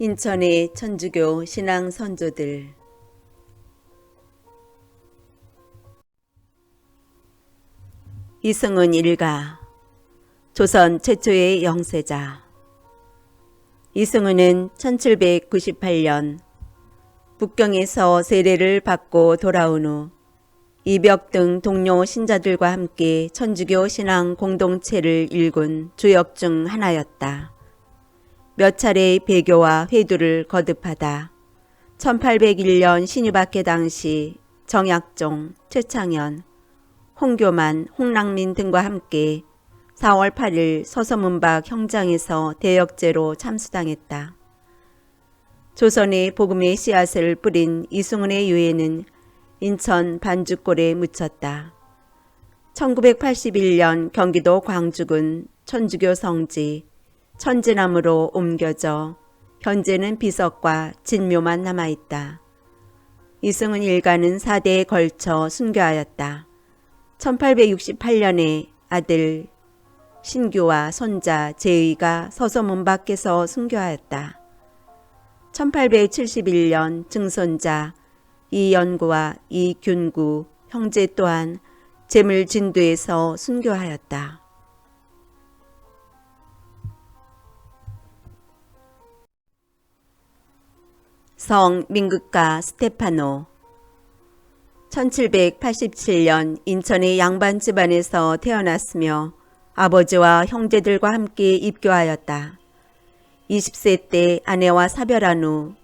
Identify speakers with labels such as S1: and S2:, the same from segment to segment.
S1: 인천의 천주교 신앙 선조들 이승훈 일가 조선 최초의 영세자 이승훈은 1798년 북경에서 세례를 받고 돌아온 후 이벽 등 동료 신자들과 함께 천주교 신앙 공동체를 일군 주역 중 하나였다. 몇 차례 배교와 회두를 거듭하다 1801년 신유박해 당시 정약종, 최창현, 홍교만, 홍랑민 등과 함께 4월 8일 서서문박 형장에서 대역죄로 참수당했다. 조선의 복음의 씨앗을 뿌린 이승훈의 유해는 인천 반주골에 묻혔다. 1981년 경기도 광주군 천주교 성지 천진암으로 옮겨져 현재는 비석과 진묘만 남아있다. 이승훈 일가는 4대에 걸쳐 순교하였다. 1868년에 아들 신규와 손자 제의가 서서 문 밖에서 순교하였다. 1871년 증손자 이연구와 이균구 형제 또한 재물진도에서 순교하였다. 성 민극가 스테파노 1787년 인천의 양반 집안에서 태어났으며 아버지와 형제들과 함께 입교하였다. 20세 때 아내와 사별한 후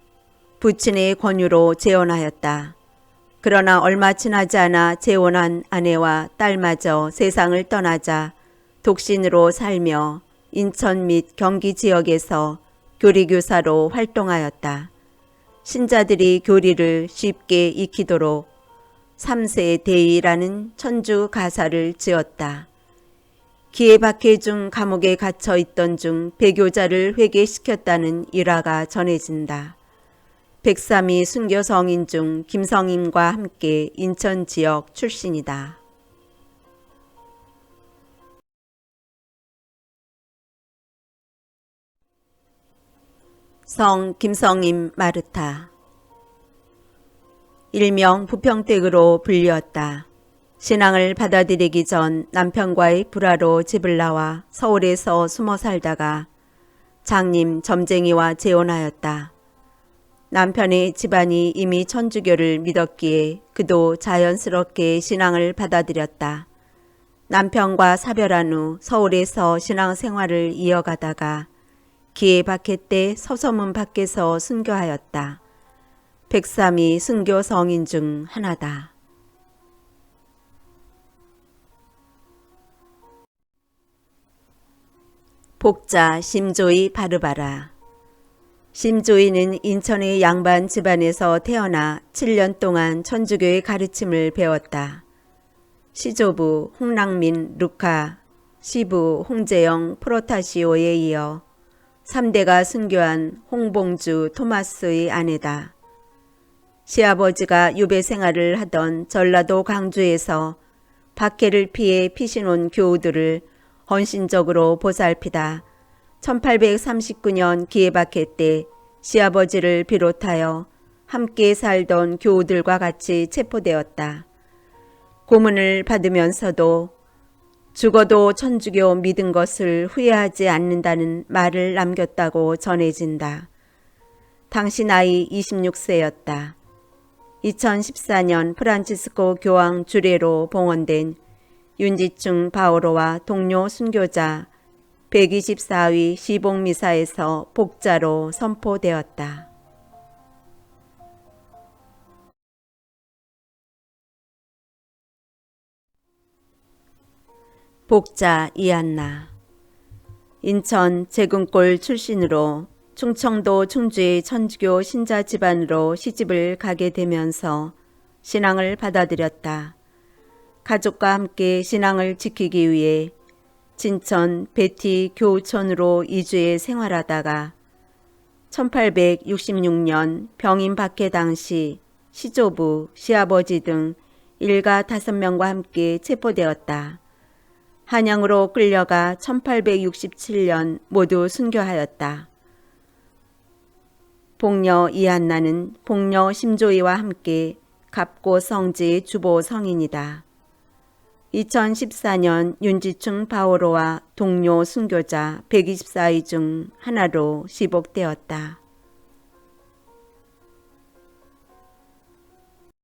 S1: 부친의 권유로 재혼하였다. 그러나 얼마 지나지 않아 재혼한 아내와 딸마저 세상을 떠나자 독신으로 살며 인천 및 경기 지역에서 교리교사로 활동하였다. 신자들이 교리를 쉽게 익히도록 3세 대의라는 천주 가사를 지었다. 기회박해 중 감옥에 갇혀 있던 중 배교자를 회개시켰다는 일화가 전해진다. 백삼이 순교 성인 중 김성임과 함께 인천 지역 출신이다. 성 김성임 마르타 일명 부평댁으로 불리었다. 신앙을 받아들이기 전 남편과의 불화로 집을 나와 서울에서 숨어 살다가 장님 점쟁이와 재혼하였다. 남편의 집안이 이미 천주교를 믿었기에 그도 자연스럽게 신앙을 받아들였다. 남편과 사별한 후 서울에서 신앙생활을 이어가다가 기회 박해 때 서서문 밖에서 순교하였다. 백삼이 순교 성인 중 하나다. 복자 심조이 바르바라 심조이는 인천의 양반 집안에서 태어나 7년 동안 천주교의 가르침을 배웠다. 시조부 홍랑민 루카, 시부 홍재영 프로타시오에 이어 3대가 순교한 홍봉주 토마스의 아내다. 시아버지가 유배 생활을 하던 전라도 강주에서 박해를 피해 피신 온 교우들을 헌신적으로 보살피다 1839년 기해박해 때 시아버지를 비롯하여 함께 살던 교우들과 같이 체포되었다. 고문을 받으면서도 죽어도 천주교 믿은 것을 후회하지 않는다는 말을 남겼다고 전해진다. 당시 나이 26세였다. 2014년 프란치스코 교황 주례로 봉헌된 윤지충 바오로와 동료 순교자 124위 시봉미사에서 복자로 선포되었다. 복자 이안나 인천 제금골 출신으로 충청도 충주의 천주교 신자 집안으로 시집을 가게 되면서 신앙을 받아들였다. 가족과 함께 신앙을 지키기 위해 진천 베티 교우촌으로 이주해 생활하다가 1866년 병인 박해 당시 시조부, 시아버지 등 일가 다섯 명과 함께 체포되었다. 한양으로 끌려가 1867년 모두 순교하였다. 복녀 이한나는 복녀 심조이와 함께 갑고 성지 주보 성인이다. 2014년 윤지충 바오로와 동료 순교자 124위 중 하나로 시복되었다.